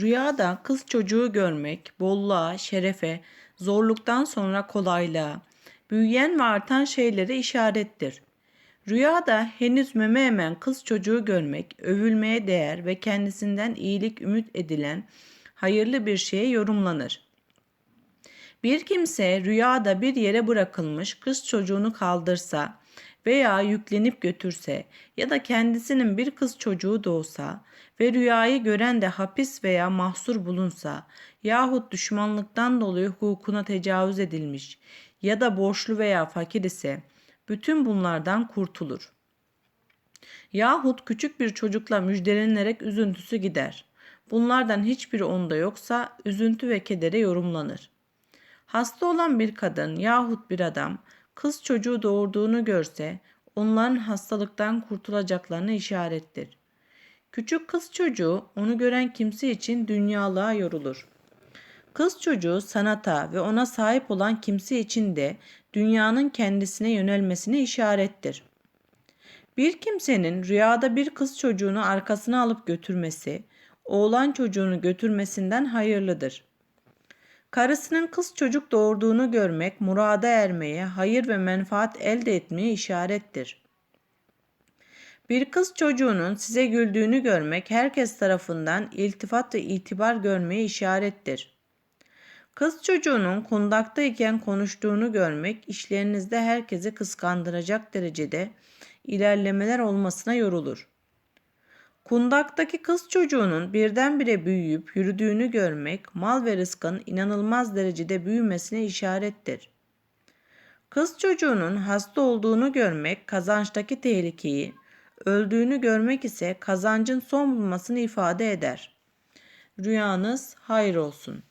Rüyada kız çocuğu görmek bolluğa, şerefe, zorluktan sonra kolaylığa, büyüyen ve artan şeylere işarettir. Rüyada henüz meme emen kız çocuğu görmek, övülmeye değer ve kendisinden iyilik ümit edilen hayırlı bir şeye yorumlanır. Bir kimse rüyada bir yere bırakılmış kız çocuğunu kaldırsa veya yüklenip götürse ya da kendisinin bir kız çocuğu doğsa ve rüyayı gören de hapis veya mahsur bulunsa yahut düşmanlıktan dolayı hukukuna tecavüz edilmiş ya da borçlu veya fakir ise bütün bunlardan kurtulur. Yahut küçük bir çocukla müjdelenerek üzüntüsü gider. Bunlardan hiçbiri onda yoksa üzüntü ve kedere yorumlanır. Hasta olan bir kadın yahut bir adam kız çocuğu doğurduğunu görse onların hastalıktan kurtulacaklarını işarettir. Küçük kız çocuğu onu gören kimse için dünyalığa yorulur. Kız çocuğu sanata ve ona sahip olan kimse için de dünyanın kendisine yönelmesine işarettir. Bir kimsenin rüyada bir kız çocuğunu arkasına alıp götürmesi, oğlan çocuğunu götürmesinden hayırlıdır. Karısının kız çocuk doğurduğunu görmek murada ermeye, hayır ve menfaat elde etmeye işarettir. Bir kız çocuğunun size güldüğünü görmek herkes tarafından iltifat ve itibar görmeye işarettir. Kız çocuğunun kundaktayken konuştuğunu görmek işlerinizde herkesi kıskandıracak derecede ilerlemeler olmasına yorulur. Kundaktaki kız çocuğunun birdenbire büyüyüp yürüdüğünü görmek mal ve rızkın inanılmaz derecede büyümesine işarettir. Kız çocuğunun hasta olduğunu görmek kazançtaki tehlikeyi, öldüğünü görmek ise kazancın son bulmasını ifade eder. Rüyanız hayır olsun.